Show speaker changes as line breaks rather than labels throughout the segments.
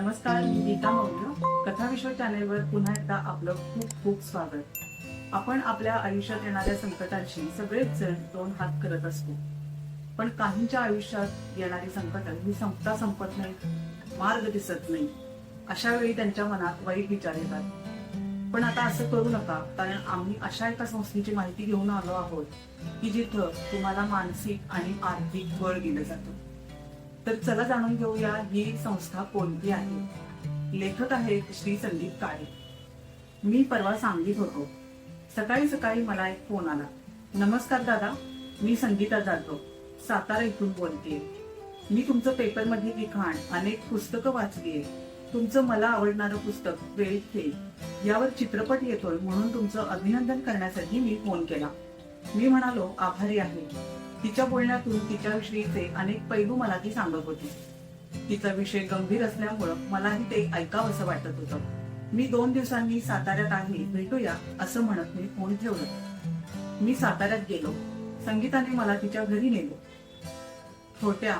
नमस्कार मी गीता मौर्य. कथा विश्व चॅनेलवर पुन्हा एकदा आपलं खूप खूप स्वागत. आपण आपल्या आयुष्यात येणाऱ्या संकटांशी सगळेच जण दोन हात करत असतो. पण काहींच्या आयुष्यात येणारी संकट ही संपता संपत नाही मार्ग दिसत नाही. अशा वेळी त्यांच्या मनात वाईट विचार येतात. पण आता असं करू नका कारण आम्ही अशा एका संस्थेची माहिती घेऊन आलो आहोत की जिथं तुम्हाला मानसिक आणि आर्थिक बळ दिलं जातं. तर चला जाणून घेऊया ही संस्था कोणती आहे. लेखक आहेत श्री संदीप काळे. मी परवा सांगलीत होतो. सकाळी सकाळी मला एक फोन आला. नमस्कार दादा मी संगीता जातो सातारा इथून बोलते मी तुमचं पेपरमध्ये लिखाण अनेक पुस्तकं वाचलीये. तुमचं मला आवडणारं पुस्तक ट्वेल्थ फेल यावर चित्रपट येतोय म्हणून तुमचं अभिनंदन करण्यासाठी मी फोन केला. मी म्हणालो आभारी आहे. तिच्या बोलण्यातून तिच्याविषयीचे अनेक पैलू मला ती सांगत होती. तिचा विषय गंभीर असल्यामुळं मलाही ते ऐकावंसं वाटत होतं. मी दोन दिवसांनी साताऱ्यात आहे भेटूया असं म्हणत मी फोन ठेवलं. मी साताऱ्यात गेलो. संगीताने मला तिच्या घरी नेलो. छोट्या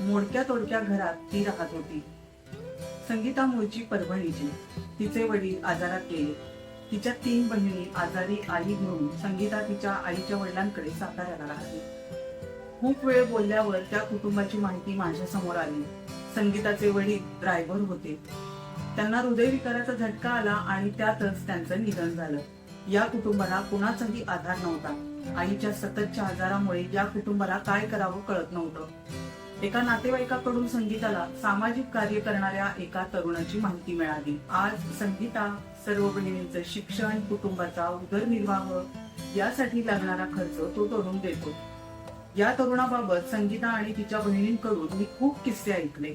मोडक्या तोडक्या घरात ती राहत होती. संगीता मूळची परभणीची. तिचे वडील आजारात गेले. तिच्या तीन बहिणी आजारी आई घेऊन संगीता तिच्या आईच्या वडिलांकडे साताऱ्याला राहते खूप वेळ बोलल्यावर त्या कुटुंबाची माहिती माझ्यासमोर आली. संगीताचे वडील ड्रायव्हर होते. त्यांना हृदयविकाराचा झटका आला आणि त्यातच त्यांचं निधन झालं. या कुटुंबाला कुणाचाही आधार नव्हता. आईच्या सततच्या आजारामुळे या कुटुंबाला काय करावं कळत नव्हतं. एका नातेवाईकाकडून संगीताला सामाजिक कार्य करणाऱ्या एका तरुणाची माहिती मिळाली. आज संगीता सर्व बहिणींचं शिक्षण कुटुंबाचा उदरनिर्वाह यासाठी लागणारा खर्च तो तरुण देतो. या तरुणाबाबत संगीता आणि तिच्या बहिणींकडून मी खूप किस्से ऐकले.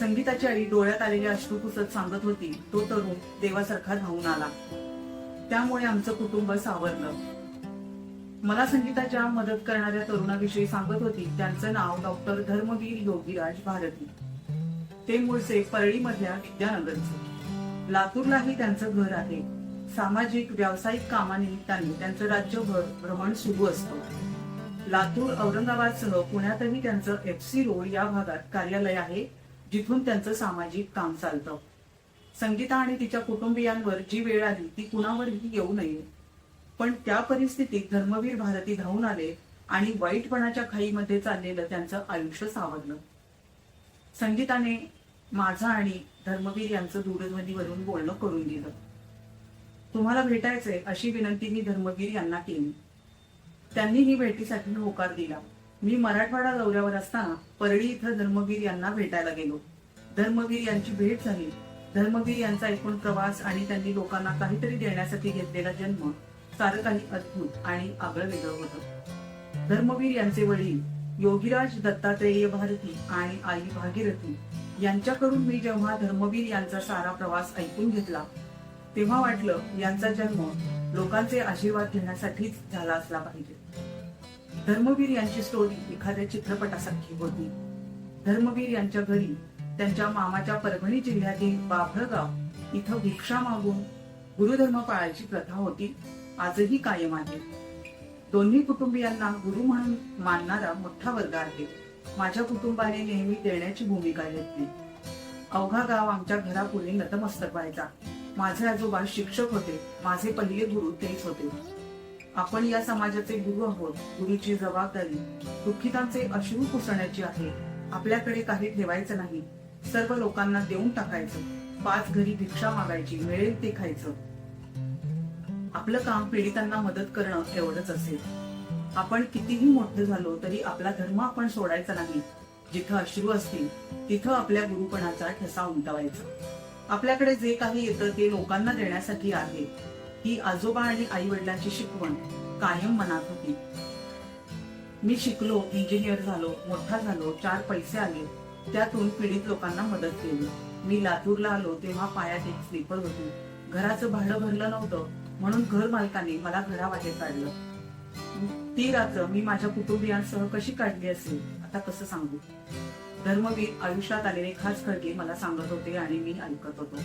संगीताची आई डोळ्यात आलेले अश्रू पुसत सांगत होती तो तरुण देवासारखा धावून आला. त्यामुळे आमचं कुटुंब सावरलं. मला संगीताच्या मदत करणाऱ्या तरुणाविषयी सांगत होती त्यांचं नाव डॉक्टर धर्मवीर योगीराज भारती. ते मूळचे परळीमधल्या विद्यानगरचे. लातूरलाही त्यांचं घर आहे. सामाजिक व्यावसायिक कामानिमित्ताने त्यांचं राज्यभर भ्रमण सुरू असतं. लातूर औरंगाबादसह पुण्यातही त्यांचं एफ सी रोड या भागात कार्यालय आहे जिथून त्यांचं सामाजिक काम चालतं. संगीता आणि तिच्या कुटुंबियांवर जी वेळ आली ती कुणावरही येऊ नये. पण त्या परिस्थितीत धर्मवीर भारती धावून आले आणि वाईटपणाच्या खाईमध्ये चाललेलं त्यांचं आयुष्य सावरलं. संगीताने माझं आणि धर्मवीर यांचं दूरध्वनीवरून बोलणं करून दिलं. तुम्हाला भेटायचंय अशी विनंती मी धर्मवीर यांना केली. त्यांनी ही भेटीसाठी होकार दिला. मी मराठवाडा दौऱ्यावर असताना परळी इथं धर्मवीर यांना भेटायला गेलो. धर्मवीर यांची भेट झाली. धर्मवीर यांचा एकूण प्रवास आणि त्यांनी लोकांना काहीतरी देण्यासाठी घेतलेला जन्म सारं काही अद्भुत आणि आगळं वेगळं होतं. धर्मवीर यांचे वडील योगीराज दत्तात्रेय भारती आणि आई भागीरथी यांच्याकडून मी जेव्हा धर्मवीर यांचा सारा प्रवास ऐकून घेतला तेव्हा वाटलं यांचा जन्म लोकांचे आशीर्वाद घेण्यासाठीच झाला असला पाहिजे. धर्मवीर यांची स्टोरी एखाद्या चित्रपटासारखी होती. धर्मवीर यांच्या घरी त्यांच्या मामाच्या परभणी जिल्ह्यातील बाभळगाव इथं भिक्षा मागून गुरुधर्म पाळायची प्रथा होती. आजही कायम आहे. दोन्ही कुटुंबियांना गुरु म्हणून मानणारा मोठा वर्ग आहे. माझ्या कुटुंबाने नेहमी देण्याची भूमिका घेतली. अवघा गाव आमच्या घरापुढे नतमस्तक व्हायचा. माझे आजोबा शिक्षक होते. माझे पहिले गुरु तेच होते. आपण या समाजाचे गुरु आहोत गुरुची जबाबदारी दुःखितांचे अश्रू पुसण्याची आहे. आपल्याकडे काही ठेवायचं नाही. सर्व लोकांना देऊन टाकायचं. पाच घरी भिक्षा मागायची मिळेल ते खायचं. आपलं काम पीडितांना मदत करणं एवढंच असेल. आपण कितीही मोठं झालो तरी आपला धर्म आपण सोडायचा नाही. जिथं अश्रू असतील तिथं आपल्या गुरुपणाचा ठसा उमटवायचा. आपल्याकडे जे काही येतं ते लोकांना देण्यासाठी आहे. ही आजोबा आणि आई वडिलांची शिकवण कायम मनात होती. मी शिकलो इंजिनियर झालो मोठा झालो चार पैसे आले. त्यातून पीडित लोकांना मदत केली. मी लातूरला आलो तेव्हा पायात एक स्लीपर होती. घराचं भाडं भरलं नव्हतं म्हणून घर मालकाने मला घराबाहेर काढलं. ती रात्र मी माझ्या कुटुंबियांसह कशी काढली असेल आता कसं सांगू? धर्मवीर आयुष्यात आलेले खास खडके मला सांगत होते आणि मी ऐकत होतो.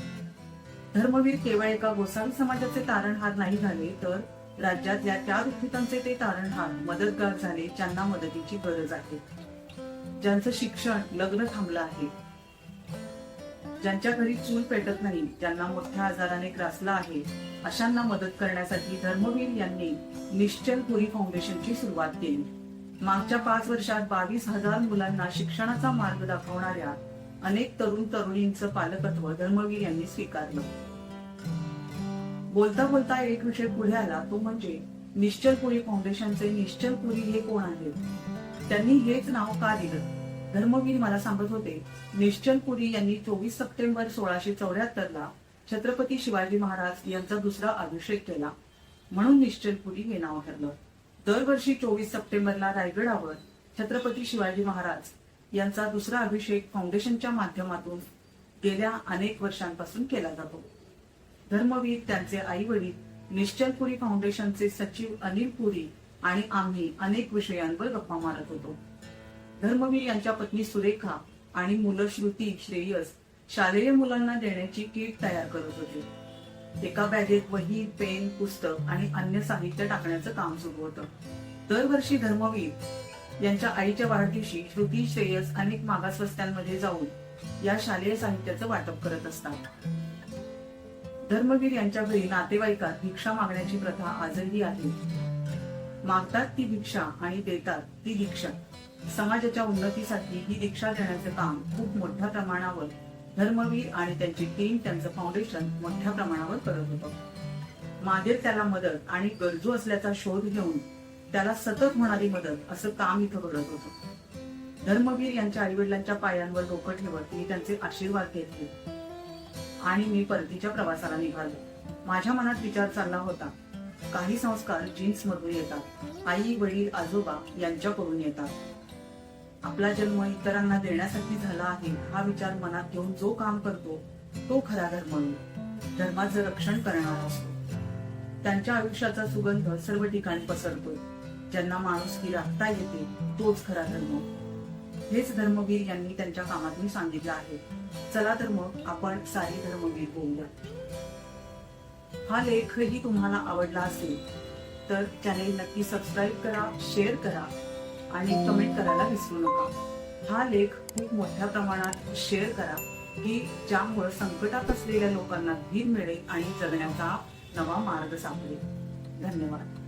धर्मवीर केवळ एका गोसावी समाजाचे तारणहार नाही झाले तर राज्यातल्या त्या दुःखितांचे ते तारणहार मदतगार झाले ज्यांना मदतीची गरज आहे. ज्यांचं शिक्षण लग्न थांबलं आहे. ज्यांच्या घरी चूल पेटत नाही ज्यांना मोठ्या आजाराने ग्रासला आहे अशांना मदत करण्यासाठी धर्मवीर यांनी निश्चलपुरी फाउंडेशनची सुरुवात केली. मागच्या पाच वर्षात बावीस हजार मुलांना शिक्षणाचा मार्ग दाखवणाऱ्या अनेक तरुण तरुणींचं पालकत्व धर्मवीर यांनी स्वीकारलं. बोलता बोलता एक विषय पुढे आला तो म्हणजे निश्चलपुरी फाउंडेशनचे निश्चलपुरी हे कोण आहेत? त्यांनी हेच नाव का दिलं? धर्मवीर मला सांगत होते निश्चलपुरी यांनी चोवीस सप्टेंबर सोळाशे चौऱ्याहत्तर ला छत्रपती शिवाजी महाराज यांचा दुसरा अभिषेक केला. म्हणून निश्चलपुरी हे नाव ठरलं. दरवर्षी चोवीस सप्टेंबरला रायगडावर छत्रपती शिवाजी महाराज यांचा दुसरा अभिषेक फाउंडेशनच्या माध्यमातून गेल्या अनेक वर्षांपासून केला जातो. धर्मवीर त्यांचे आई वडील निश्चलपुरी फाउंडेशनचे सचिव अनिल पुरी आणि आम्ही अनेक विषयांवर गप्पा मारत होतो. धर्मवीर यांच्या पत्नी सुरेखा आणि मुलं श्रुती श्रेयस शालेय मुलांना देण्याची किट तयार करत होते. एका बॅगेत वही पेन पुस्तक आणि अन्य साहित्य टाकण्याचं काम सुरू होतं. दरवर्षी धर्मवीर यांच्या आईच्या वाढदिवशी श्रुती श्रेयस अनेक मागासवस्त्यांमध्ये जाऊन या शालेय साहित्याचं वाटप करत असतात. धर्मवीर यांच्या घरी नातेवाईकात भिक्षा मागण्याची प्रथा आजही आहे. मागतात ती भिक्षा आणि देतात ती दीक्षा. समाजाच्या उन्नतीसाठी ही दीक्षा देण्याचं काम खूप मोठ्या प्रमाणावर धर्मवीर आणि त्यांची टीम त्यांचं फाउंडेशन मोठ्या प्रमाणावर करत होतं. मागेल त्याला मदत आणि गरजू असल्याचा शोध घेऊन त्याला सतत होणारी मदत असं काम इथं घडत होतं. धर्मवीर यांच्या आई वडिलांच्या पायांवर डोकं ठेवत मी त्यांचे आशीर्वाद घेतले. आणि मी परतीच्या प्रवासाला निघालो. माझ्या मनात विचार चालला होता. काही संस्कार जीन्स मधून येतात. आई वडील आजोबा यांच्याकडून येतात. आपला जन्म इतरांना देण्यासाठी झाला आहे हा विचार मनात घेऊन जो काम करतो तो खरा धर्म धर्माचं रक्षण करणारा असतो. त्यांच्या आयुष्याचा सुगंध सर्व ठिकाणी पसरतोय. ज्यांना माणुसकी राखता येते तोच खरा धर्म. हेच धर्मवीर यांनी त्यांच्या कामातून सांगितलं आहे. चला तर मग आपण सारे धर्मवीर बोलूया हा लेखही तुम्हाला आवडला असेल तर चॅनेल नक्की सबस्क्राईब करा शेअर करा आणि कमेंट करायला विसरू नका. हा लेख खूप मोठ्या प्रमाणात शेअर करा की ज्यामुळे संकटात असलेल्या लोकांना धीर मिळेल आणि जगण्याचा नवा मार्ग सापडेल. धन्यवाद.